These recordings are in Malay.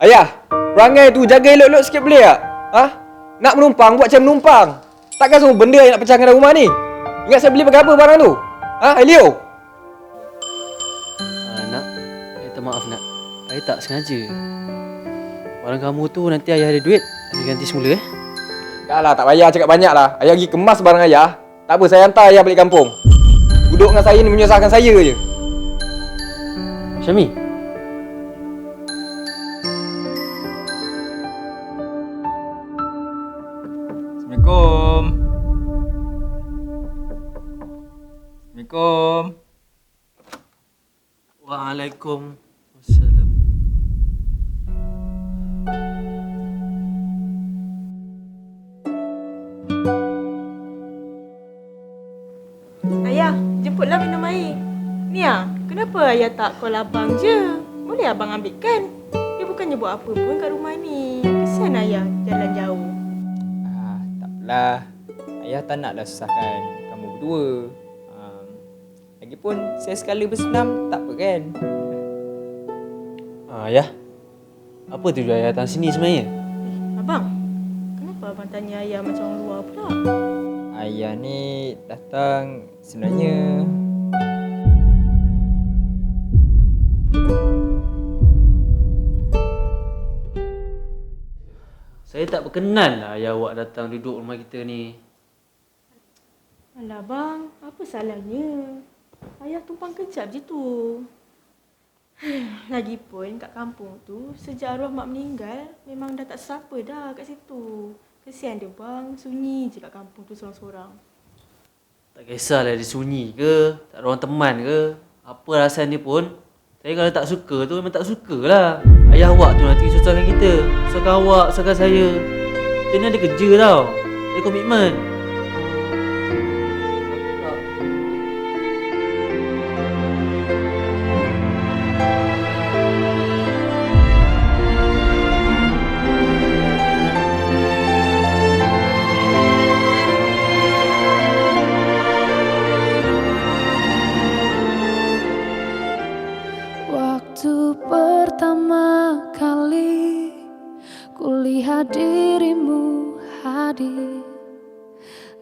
Ayah, perangai tu jaga elok-elok sikit boleh tak? Ha? Nak menumpang, buat macam menumpang. Takkan semua benda yang nak pecahkan dalam rumah ni. Ingat saya beli pakai apa barang tu? Ha, Elio? Ah, nak, saya minta maaf nak. Saya tak sengaja. Barang kamu tu nanti ayah ada duit, ayah ganti semula eh. Dah lah, tak payah cakap banyak lah. Ayah pergi kemas barang ayah. Tak apa, saya hantar ayah balik kampung. Duduk dengan saya ni menyusahkan saya je. Syami, Assalamualaikum. Assalamualaikum. Waalaikumsalam. Ayah, jemputlah minum air. Nia, kenapa ayah tak call abang je? Boleh abang ambilkan? Dia bukannya buat apa pun kat rumah ni. Kesian ayah jalan jauh. Ah, tak apalah. Ayah tak naklah susahkan kamu berdua. Um, lagipun saya sekali bersenam tak apa kan? Ah, ayah. Apa tujuan ayah datang sini sebenarnya? Eh, abang, kenapa abang tanya ayah macam orang luar pula? Ayah ni datang sebenarnya Saya tak berkenan lah ayah awak datang duduk rumah kita ni. Alah bang, apa salahnya? Ayah tumpang kejap je tu. Lagipun kat kampung tu, sejak arwah mak meninggal, memang dah tak siapa dah kat situ. Kesian dia bang, sunyi je kat kampung tu seorang-seorang. Tak kisahlah dia sunyi ke, tak ada orang teman ke, apa alasan dia pun. Saya kalau tak suka tu memang tak suka lah. Ayah awak tu nanti susahkan kita. Susahkan awak, susahkan saya. Kita ni ada kerja tau. Ada komitmen. Pertama kali kulihat dirimu hadir.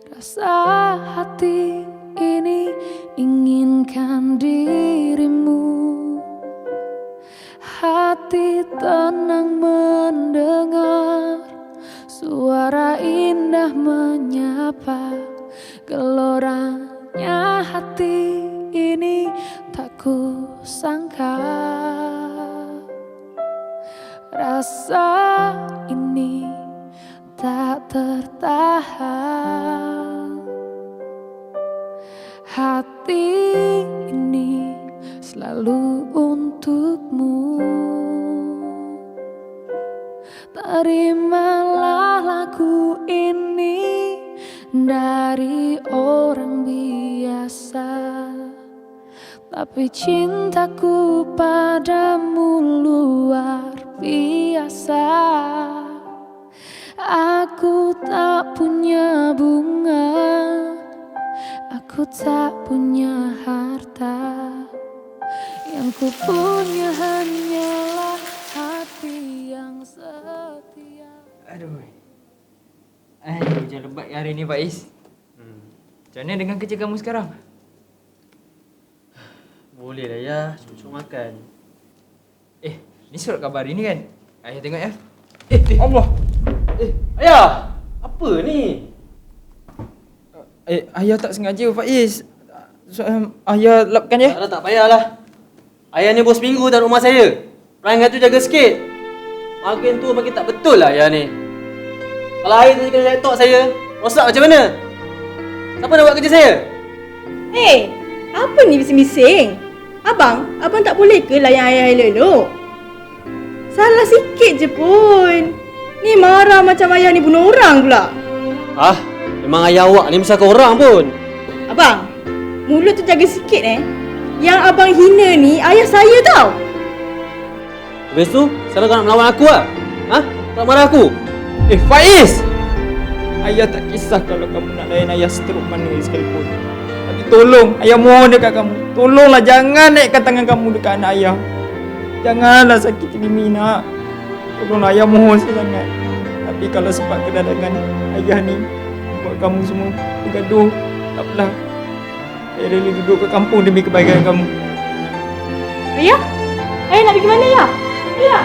Rasa hati ini inginkan dirimu. Hati tenang mendengar Suara indah menyapa. Geloranya hati ini tak kusangka Rasa ini tak tertahan. Hati ini selalu untukmu. Terimalah lagu ini dari orang biasa. Tapi cintaku padamu luar biasa Aku tak punya bunga Aku tak punya harta Yang ku punya hanyalah hati yang setia Aduh. Ai, hujan lebat hari ni Faiz. Hmm. Macam mana dengan kerja kamu sekarang? Boleh lah ya, cucuk makan. Eh, ni surat khabar hari ni kan? Ayah tengok ya. Eh, eh Allah. Eh, ayah! Apa ni? Eh, ayah tak sengaja Faiz. So, um, ayah lapkan ya. Tak tak payahlah. Ayah ni bos minggu tak rumah saya. Perangai tu jaga sikit. Makin tu makin tak betul lah ayah ni. Kalau ayah tu kena laptop saya, rosak macam mana? Siapa nak buat kerja saya? Hei, apa ni bising-bising? Abang, abang tak boleh ke layan ayah elok-elok? Salah sikit je pun. Ni marah macam ayah ni bunuh orang pula. Ah, memang ayah awak ni misalkan orang pun. Abang, mulut tu jaga sikit eh. Yang abang hina ni ayah saya tau. Habis tu, sekarang kau nak melawan aku lah? Ha? Kau nak marah aku? Eh, Faiz! Ayah tak kisah kalau kamu nak layan ayah seteruk mana sekalipun. Tapi tolong, ayah mohon dekat kamu. Tolonglah jangan naikkan tangan kamu dekat anak ayah. Janganlah sakiti Mimi nak. Tolonglah ayah mohon sangat. Tapi kalau sebab kedatangan ayah ni buat kamu semua bergaduh, tak apalah. Saya rela duduk kat kampung demi kebahagiaan kamu. Ayah? Ayah nak pergi mana, Ayah? Ayah?